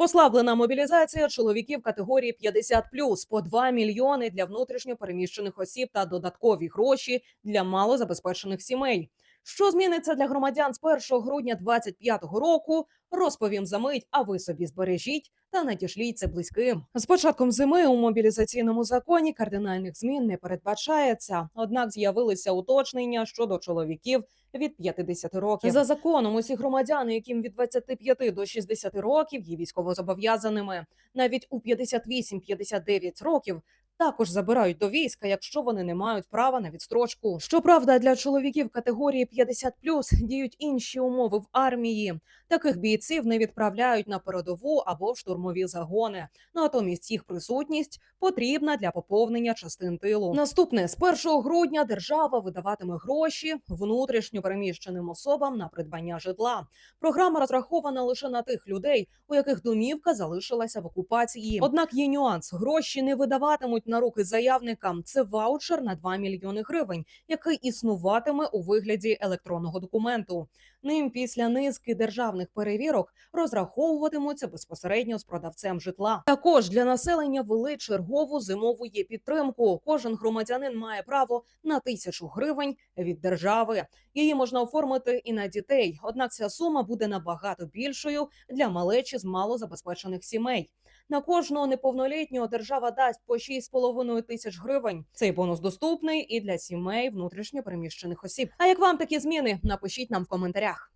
Послаблена мобілізація чоловіків категорії 50+, по 2 мільйони для внутрішньо переміщених осіб та додаткові гроші для малозабезпечених сімей. Що зміниться для громадян з 1 грудня 2025 року? Розповім за мить, а ви собі збережіть та надішліть це близьким. З початком зими у мобілізаційному законі кардинальних змін не передбачається. Однак з'явилися уточнення щодо чоловіків від 50 років. За законом усі громадяни, яким від 25 до 60 років є військовозобов'язаними, навіть у 58-59 років. Також забирають до війська, якщо вони не мають права на відстрочку. Щоправда, для чоловіків категорії 50+, діють інші умови в армії. Таких бійців не відправляють на передову або в штурмові загони. Натомість їх присутність потрібна для поповнення частин тилу. Наступне з 1 грудня держава видаватиме гроші внутрішньо переміщеним особам на придбання житла. Програма розрахована лише на тих людей, у яких домівка залишилася в окупації. Однак є нюанс: гроші не видаватимуть на руки заявникам. Це ваучер на 2 мільйони гривень, який існуватиме у вигляді електронного документу. Ним після низки державних перевірок розраховуватимуться безпосередньо з продавцем житла. Також для населення ввели чергову зимову є підтримку. Кожен громадянин має право на тисячу гривень від держави. Її можна оформити і на дітей. Однак ця сума буде набагато більшою для малечі з малозабезпечених сімей. На кожного неповнолітнього держава дасть по 6,5 тисяч гривень. Цей бонус доступний і для сімей внутрішньо переміщених осіб. А як вам такі зміни? Напишіть нам в коментарях.